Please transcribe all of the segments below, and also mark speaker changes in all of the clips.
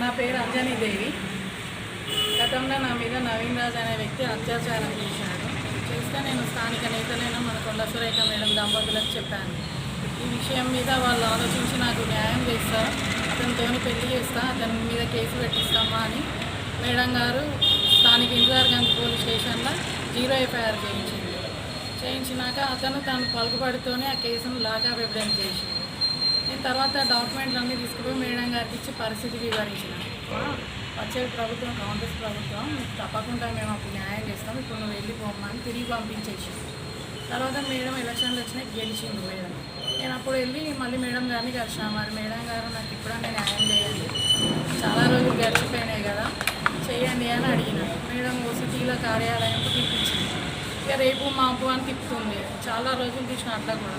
Speaker 1: నా పేరు అంజనీ దేవి. గతంలో నా మీద నవీన్ రాజ్ అనే వ్యక్తి అత్యాచారం చేశాడు. చేస్తే నేను స్థానిక నేతలైన మన కొండ సురేఖ మేడం దంపతులకు చెప్పాను. ఈ విషయం మీద వాళ్ళు ఆలోచించి నాకు న్యాయం చేస్తా అతనితోని పెళ్ళి చేస్తా అతని మీద కేసు పెట్టిస్తామా అని మేడం గారు స్థానిక ఇందిరాగంజ్ పోలీస్ స్టేషన్లో జీరో ఎఫ్ఐఆర్ చేయించింది. చేయించినాక అతను తను పలుకుబడితోనే ఆ కేసును లాకప్ ఎవిడెన్స్ చేసింది. నేను తర్వాత డాక్యుమెంట్లు అన్నీ తీసుకుపోయి మేడం గారికి ఇచ్చి పరిస్థితి వివరించిన. వచ్చే ప్రభుత్వం కాంగ్రెస్ ప్రభుత్వం తప్పకుండా మేము అప్పుడు న్యాయం చేస్తాం ఇప్పుడు నువ్వు వెళ్ళిపోమని తిరిగి పంపించేసి తర్వాత మేడం ఎలక్షన్లు వచ్చినాయి గెలిచింది మేడం. నేను అప్పుడు వెళ్ళి మళ్ళీ మేడం గారిని కలిసిన మరి మేడం గారు నాకు ఇప్పుడన్నా న్యాయం చేయాలి చాలా రోజులు గడిచిపోయినాయి కదా. చేయండి అని అడిగిన. మేడం ఓ సిటీలో కార్యాలయంకు తిప్పించింది ఇక రేపు మాపు అని తిప్పుతుంది. చాలా రోజులు తీసిన అట్లా కూడా.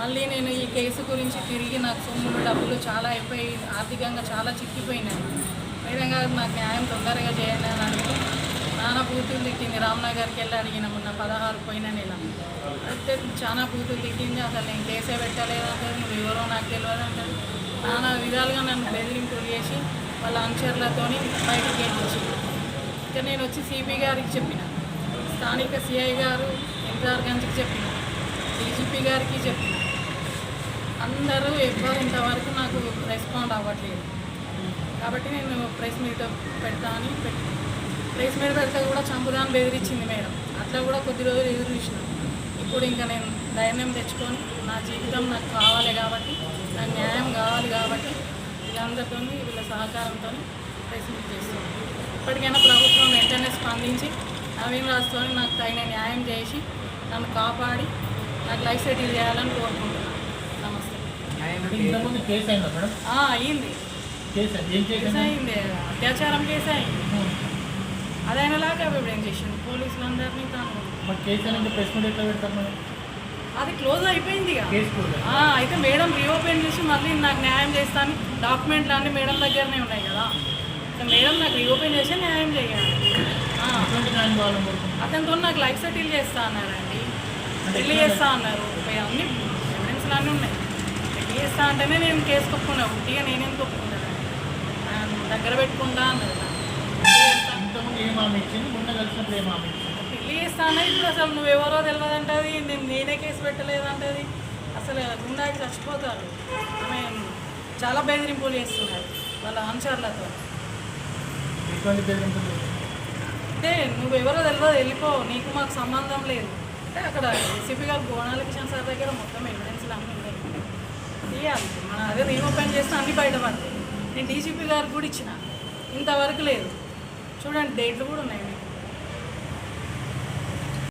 Speaker 1: మళ్ళీ నేను ఈ కేసు గురించి తిరిగి నాకు సొమ్ములు డబ్బులు చాలా అయిపోయి ఆర్థికంగా చాలా చిక్కిపోయినాయి. మేడం గారు నాకు న్యాయం తొందరగా చేయండి అని అడిగి. నాన్న బూతులు తిట్టింది. రామ్నగర్కి వెళ్ళి అడిగిన మొన్న పదహారు పోయిన నెల. అయితే చాలా బూతులు తిట్టింది. అసలు నేను కేసే పెట్టలేదు. అంటే నువ్వు ఎవరో నాకు తెలియదు అంటే నానా విధాలుగా నన్ను బెదిరింపులు చేసి వాళ్ళ అనుచరులతో బయటికి వెళ్ళించింది ఇక నేను వచ్చి సిబి గారికి చెప్పిన. స్థానిక సిఐ గారు ఇంతవరకు చెప్పిన. డీజీపీ గారికి చెప్పిన. అందరూ ఎవ్వరు ఇంతవరకు నాకు రెస్పాండ్ అవ్వట్లేదు. కాబట్టి నేను ప్రెస్ మీట్ పెడతా అని ప్రెస్ మీట్ పెడితే కూడా చంపుదాన్ని బెదిరించింది మేడం. అట్లా కూడా కొద్ది రోజులు ఎదురు చూసిన. ఇప్పుడు ఇంకా నేను ధైర్యం తెచ్చుకొని నా జీవితం నాకు కావాలి కాబట్టి నాకు న్యాయం కావాలి కాబట్టి వీళ్ళందరితో వీళ్ళ సహకారంతో ప్రెస్ మీట్ చేస్తున్నాను ఇప్పటికైనా ప్రభుత్వం వెంటనే స్పందించి నవీన్ రాజుతో నాకు తగిన న్యాయం చేసి నన్ను కాపాడి నాకు లైఫ్ సెటిల్ చేయాలని కోరుకుంటున్నాను. నమస్తే.
Speaker 2: అయిందా మేడం?
Speaker 1: ఆ, అయ్యింది
Speaker 2: కేసు అయింది. ఏం
Speaker 1: అత్యాచారం కేసు అయింది. అదైనలాగా ఎవిడెన్స్ చేసింది? పోలీసులందరినీ తాను
Speaker 2: మరి కేసు అనేది ప్రెస్ మీట్ ఎట్లా పెడతారు మేడం
Speaker 1: అది క్లోజ్ అయిపోయింది అయితే మేడం రీఓపెన్ చేసి మళ్ళీ నాకు న్యాయం చేస్తాను డాక్యుమెంట్లు అన్నీ మేడం దగ్గరనే ఉన్నాయి కదా. మేడం నాకు రీఓపెన్ చేసి న్యాయం చేయాలి. అతనితో నాకు లైఫ్ సెటిల్ చేస్తా అన్నారండి. పెళ్ళి చేస్తా అన్నారు. అన్ని ఎవిడెన్స్లు అన్నీ ఉన్నాయి. పెళ్ళి చేస్తా అంటేనే నేను కేసు కొప్పుకున్నా ఉట్టిగా నేనేం కొప్పుకుంటాను దగ్గర పెట్టుకుంటా అన్నారు. చేస్తానే ఇప్పుడు అసలు నువ్వెవరో తెలియదంటది నేను నేనే కేసు పెట్టలేదంటది. అసలు గుండాకి చచ్చిపోతారు. ఆమె చాలా బెదిరింపులు చేస్తున్నారు వాళ్ళ అనుచరులతో.
Speaker 2: బెదిరింపులు?
Speaker 1: అంటే నువ్వెవరో తెలియదు వెళ్ళిపో నీకు మాకు సంబంధం లేదు. అంటే అక్కడ ఏసీపీ గారు బోనాల కిషన్ సార్ దగ్గర మొత్తం ఎవిడెన్స్లు అన్నీ ఉన్నాయి. తీయాలి. మన అదే రీఓపెన్ చేస్తే అన్నీ బయటపడతాయి నేను డీసీపీ గారికి కూడా ఇచ్చిన. ఇంతవరకు లేదు. చూడండి డేట్లు కూడా ఉన్నాయి.